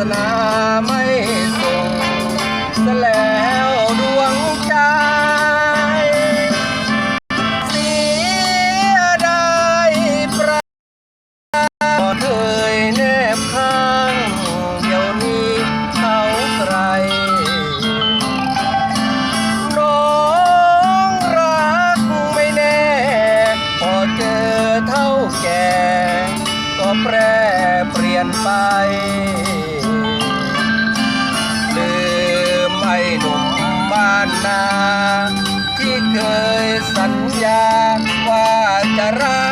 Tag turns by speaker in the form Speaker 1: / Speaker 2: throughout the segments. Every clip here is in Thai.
Speaker 1: สนาไม่ส่งสแล้วดวงใจ เสียดายปราเคยแนบข้างเดี๋ยวนี้เขาไกลน้องรักไม่แน่ พอเจอเท่าแก่ ก็แปรเปลี่ยนไปานนา ที่เคยสัญญาว่าจะรัก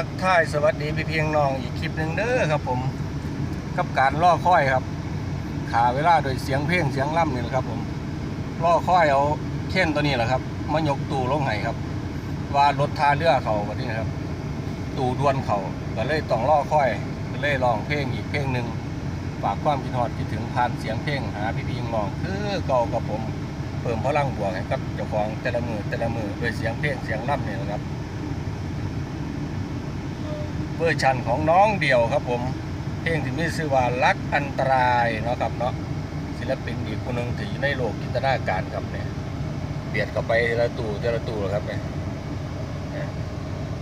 Speaker 1: ทักทายสวัสดีพี่เพียงน้องอีกคลิปหนึ่งเด้อครับผมกับการล่อค่อยครับ ขาเวลาโดยเสียงเพลงเสียงล่ำนี่แหละครับ ผมล่อค่อยเอาเข่นตัวนี้แหละครับมายกตู่ลงให้ครับ ว่ารถทาเรือเขาแบบนี้นะครับ ตู่ดวนเขาก็เลยต้องล่อค่อยก็เลยลองเพลงอีกเพลงหนึ่งฝากความคิดฮอดคิดถึงผ่านเสียงเพลงหาพี่พียงน้องคือเก่ากับผมเพิ่มพลังบวกให้กับเจ้าของแต่ละมือแต่ละมือด้วยเสียงเพลงเสียงล่ำนี่แหละครับ เวอร์ชันของน้องเดี่ยวครับผม เพลงที่มีชื่อว่ารักอันตรายเนาะครับเนาะศิลปินอีกคนหนึ่งที่อในโลกจินตนาการครับเนี่ยเบียดเข้าไปแต่ละตู้แต่ละตู้แล้วครับเนี่ย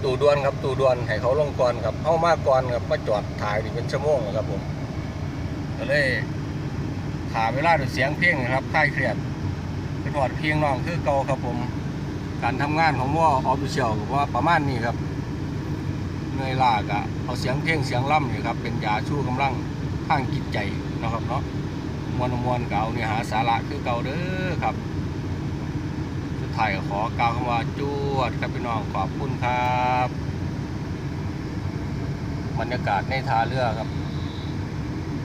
Speaker 1: ตู้ดวนครับตู้ดวนให้เขาลงก่อนครับเข้ามาก่อนครับมาจอดถ่ายนี่เป็นชั่วโมงครับผมก็เลยขาเวลาด้วยเสียงเพลงนะครับคลายเครียดเป็นหอดเพียงน้องคือเก่าครับผม การทำงานของว่าออฟฟิเชียลว่าประมาณนี้ครับ เหนื่อยล้ากะเอาเสียงเพลงเสียงล่ำนี่ครับเป็นยาชูกำลังทางจิตใจนะครับเนาะมวนมวนเก่าเนี่ยหาสาระคือเก่าเด้อครับสุดท้ายขอกล่าวคำว่าจวดครับพี่น้องขอบคุณครับ บรรยากาศในท่าเรือครับ